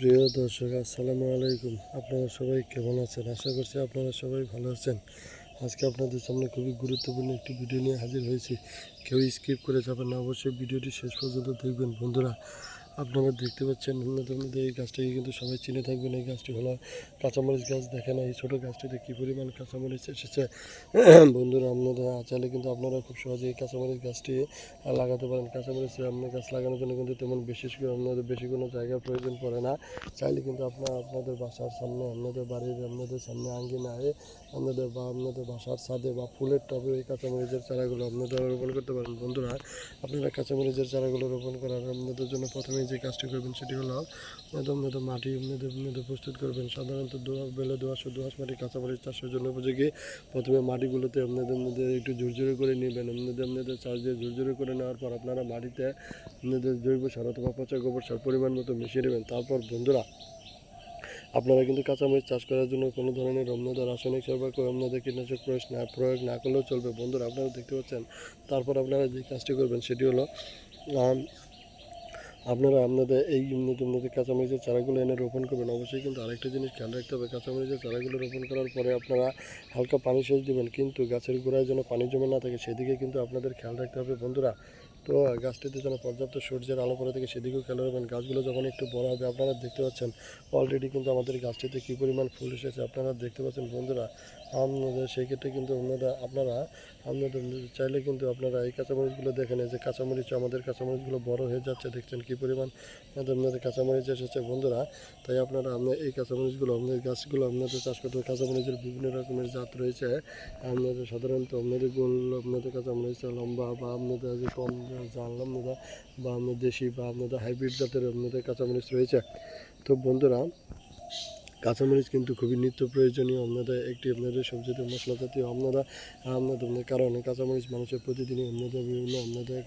প্রিয় দর্শক, আসসালামু আলাইকুম। আপনারা সবাই কেমন আছেন? আশা করছি আপনারা সবাই ভালো আছেন। আজকে আপনাদের সামনে খুবই গুরুত্বপূর্ণ একটি ভিডিও নিয়ে হাজির হয়েছি। কেউ স্কিপ করে যাবেন না, অবশ্যই ভিডিওটি শেষ পর্যন্ত দেখবেন। বন্ধুরা আপনারা দেখতে পাচ্ছেন আপনাদের এই গাছটাকে কিন্তু সবাই চিনে থাকবেন। এই গাছটি হলো কাঁচামরিচ গাছ। দেখেন এই ছোটো গাছটিতে কী পরিমাণ কাঁচামরিচ এসেছে। বন্ধুরা, আপনারা চাইলে কিন্তু আপনারা খুব সহজে এই কাঁচামরিচ গাছটি লাগাতে পারেন। কাঁচামরিচ আপনার গাছ লাগানোর জন্য কিন্তু তেমন বিশেষ করে আপনাদের বেশি কোনো জায়গার প্রয়োজন পড়ে না। চাইলে কিন্তু আপনার আপনাদের বাসার সামনে, আপনাদের বাড়ির, আপনাদের সামনে আঙ্গিনায়, আপনাদের বা আপনাদের বাসার ছাদে বা ফুলের টবে এই কাঁচামরিচের চারাগুলো আপনারা রোপণ করতে পারেন। বন্ধুরা, আপনারা কাঁচামরিচের চারাগুলো রোপণ করার আপনাদের জন্য প্রথমে যে কাজটি করবেন সেটি হলো আপনাদের আপনাদের মাটি আপনাদের প্রস্তুত করবেন। সাধারণত দোয়া, বেলে দোয়াশ দোয়াশ মাটি কাঁচামরিচ চাষের জন্য উপযোগী। প্রথমে মাটিগুলোতে আপনাদের মধ্যে একটু ঝুরঝুরে করে নেবেন। আপনাদের আপনাদের চাষ দিয়ে ঝুরঝুরে করে নেওয়ার পর আপনারা মাটিতে আপনাদের জৈব সার অথবা পচা গোবর সার পরিমাণ মতো মিশিয়ে নেবেন। তারপর বন্ধুরা, আপনারা কিন্তু কাঁচামরিচ চাষ করার জন্য কোনো ধরনের আপনাদের রাসায়নিক সার বা আপনাদের কীটনাশক প্রয়োগ না প্রয়োগ না করলেও চলবে। বন্ধুরা, আপনারা দেখতে পাচ্ছেন, তারপর আপনারা যে কাজটি করবেন সেটি হলো আপনারা আপনাদের এই নতুন কাঁচামরিচের চারাগুলো এনে রোপণ করবেন, অবশ্যই কিন্তু আরেকটা জিনিস খেয়াল রাখতে হবে, কাঁচামরিচের চারাগুলো রোপণ করার পরে আপনারা হালকা পানি সেচ দেবেন, কিন্তু গাছের গোড়ায় যেন পানি জমে না থাকে, সেদিকে কিন্তু আপনাদের খেয়াল রাখতে হবে বন্ধুরা। তো গাছটিতে যেন পর্যাপ্ত সূর্যের আলো পড়ে থেকে, সেদিকেও খেয়াল রাখবেন। গাছগুলো যখন একটু বড় হবে, আপনারা দেখতে পাচ্ছেন অলরেডি কিন্তু আমাদের গাছটিতে কী পরিমাণ ফুল এসেছে, আপনারা দেখতে পাচ্ছেন বন্ধুরা। আপনাদের সেই ক্ষেত্রে কিন্তু আপনারা আপনারা, আপনাদের চাইলে কিন্তু আপনারা এই কাঁচামরিচগুলো দেখেন এই যে কাঁচামরিচ, আমাদের কাঁচামরিচগুলো বড় হয়ে যাচ্ছে, দেখছেন কী পরিমাণ? আপনাদের কাঁচামরিচ এসেছে বন্ধুরা। তাই আপনারা আপনার এই কাঁচামরিচগুলো আপনাদের গাছগুলো আপনাদের চাষ করতে কাঁচামরিচের বিভিন্ন রকমের জাত রয়েছে। আপনাদের সাধারণত আপনাদের গোল, আপনাদের কাঁচামরিচ লম্বা বা আপনাদের কম জানলাম না বা আপনার দেশি বা আপনাদের হাইব্রিড জাতের আপনাদের কাঁচামরিচ রয়েছে। তো বন্ধুরা কাঁচামরিচ কিন্তু খুবই নিত্য প্রয়োজনীয়। আপনাদের একটি আপনাদের সবজিতে মশলা জাতীয় আপনারা আপনাদের কারণে কাঁচামরিচ মানুষের প্রতিদিনই আপনাদের বিভিন্ন আপনাদের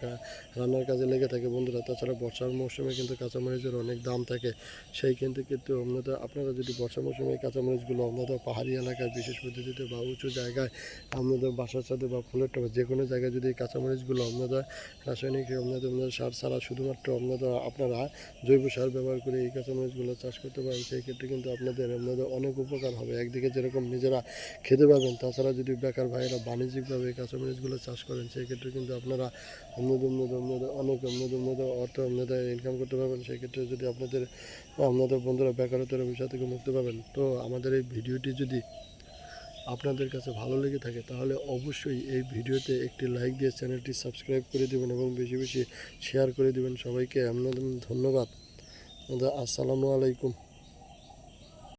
রান্নার কাজে লেগে থাকে বন্ধুরা। তাছাড়া বর্ষার মৌসুমে কিন্তু কাঁচামরিচের অনেক দাম থাকে। সেই কিন্তু কিন্তু আপনাদের আপনারা যদি বর্ষা মৌসুমে কাঁচামরিচগুলো আপনাদের পাহাড়ি এলাকায়, বিশেষ পদ্ধতিতে বা উঁচু জায়গায় আপনাদের বাসার সাথে বা ফুলের টবে যে কোনো জায়গায় যদি কাঁচামরিচগুলো আপনাদের রাসায়নিক আপনাদের আপনাদের সার ছাড়া শুধুমাত্র আপনারা আপনারা জৈব সার ব্যবহার করে এই কাঁচামরিচগুলো চাষ করতে পারেন, সেই ক্ষেত্রে কিন্তু আপনাদের আপনাদের অনেক উপকার হবে। একদিকে যেরকম নিজেরা খেতে পাবেন তাছাড়া যদি বেকার ভাইয়েরা বাণিজ্যিকভাবে কাঁচামরিচগুলো চাষ করেন, সেই ক্ষেত্রে কিন্তু আপনারা আপনাদের আপনাদের আপনাদের অনেক আপনাদের আপনাদের অর্থ আপনাদের ইনকাম করতে পারবেন। সেই ক্ষেত্রে যদি আপনাদের আপনাদের বন্ধুরা বেকারত্বের বিষয় থেকে মুক্তি পাবেন, তো আমাদের এই ভিডিওটি যদি আপনাদের কাছে ভালো লেগে থাকে, তাহলে অবশ্যই এই ভিডিওতে একটি লাইক দিয়ে চ্যানেলটি সাবস্ক্রাইব করে দেবেন এবং বেশি বেশি শেয়ার করে দেবেন সবাইকে। আপনাদের ধন্যবাদ। আসসালামু আলাইকুম।